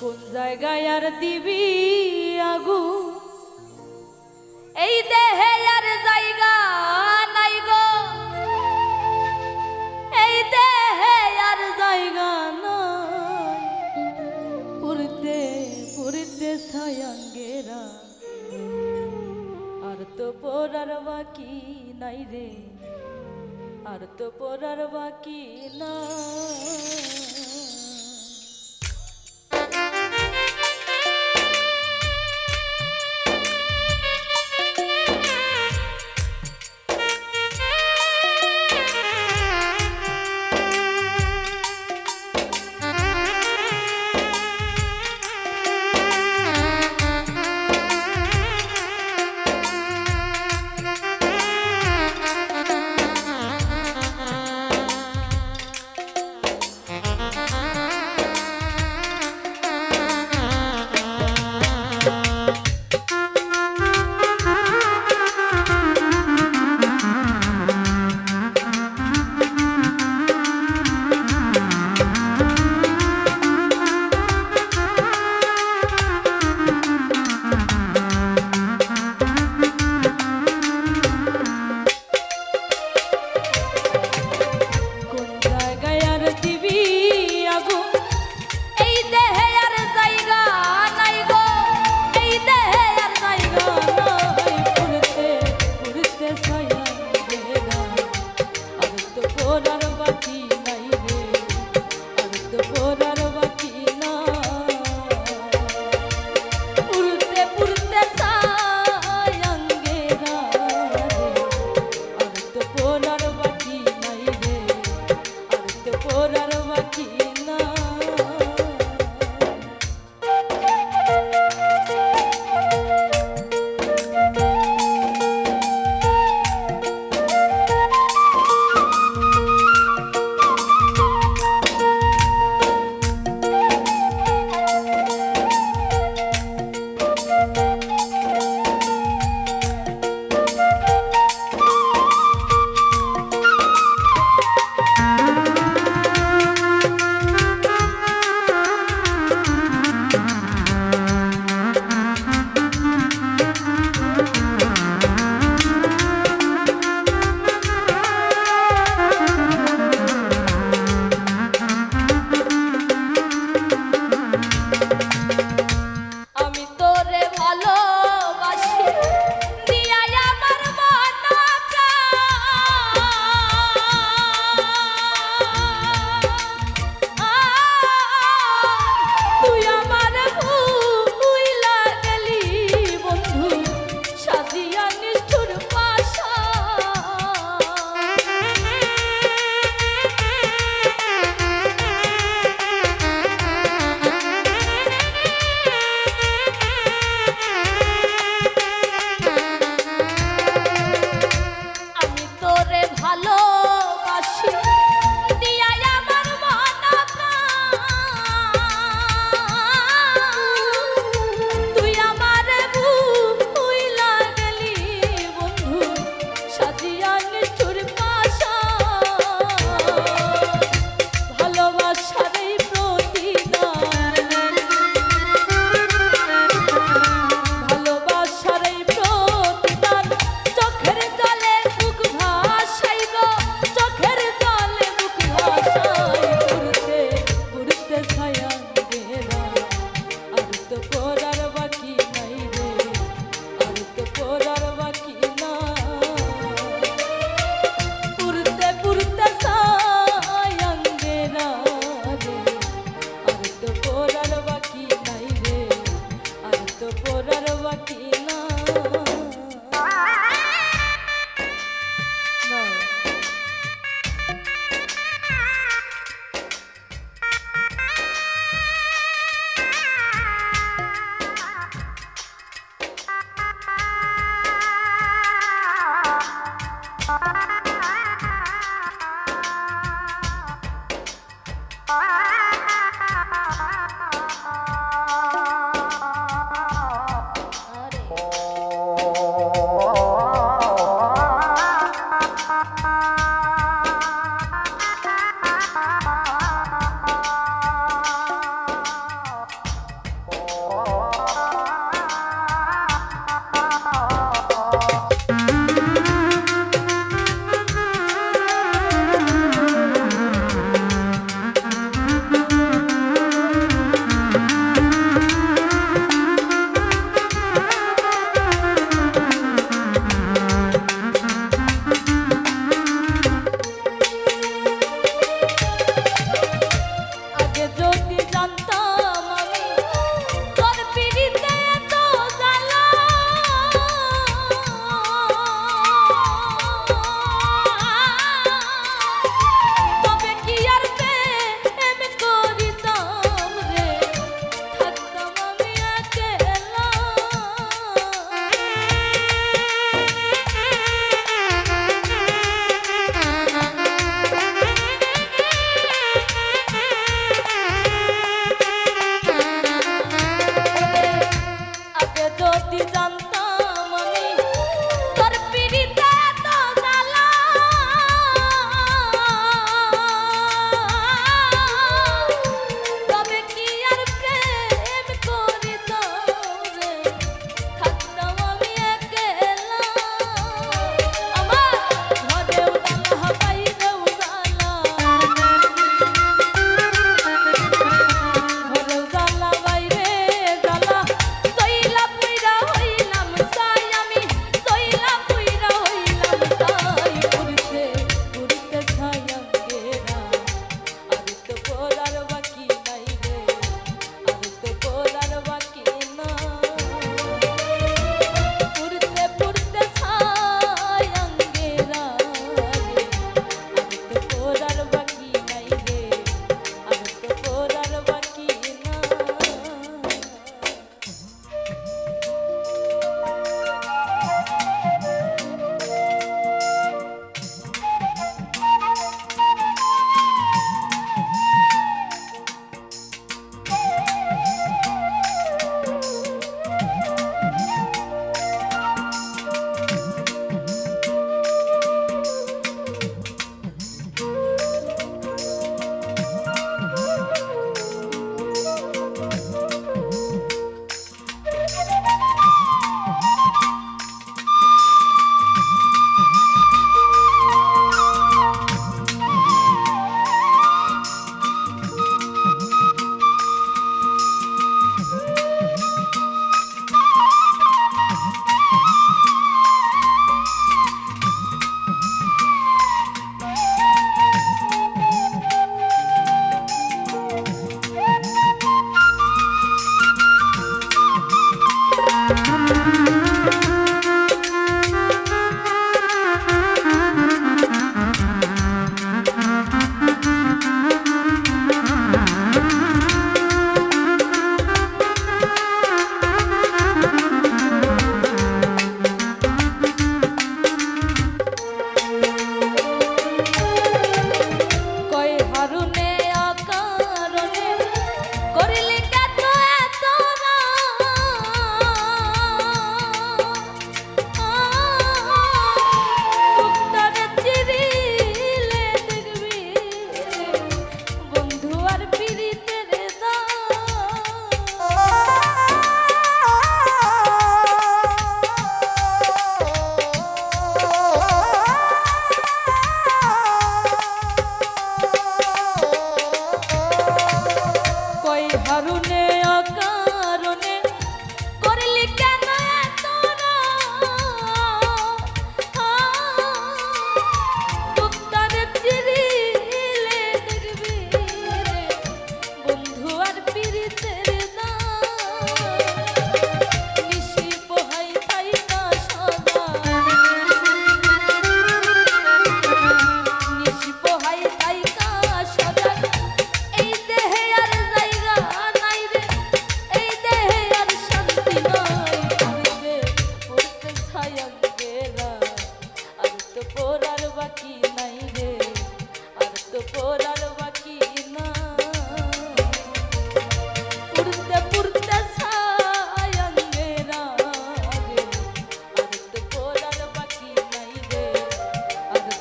কোন জায়গায় আর দিবি আগু? এই দেহে আর জায়গা নাই গো। এই দেহে আর জায়গা নাইতে পুরতে পুরতে ছায়াঙ্গেরা আর তো পড়ার বাকি নাই রে। আর তো পড়ার বাকি না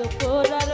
আর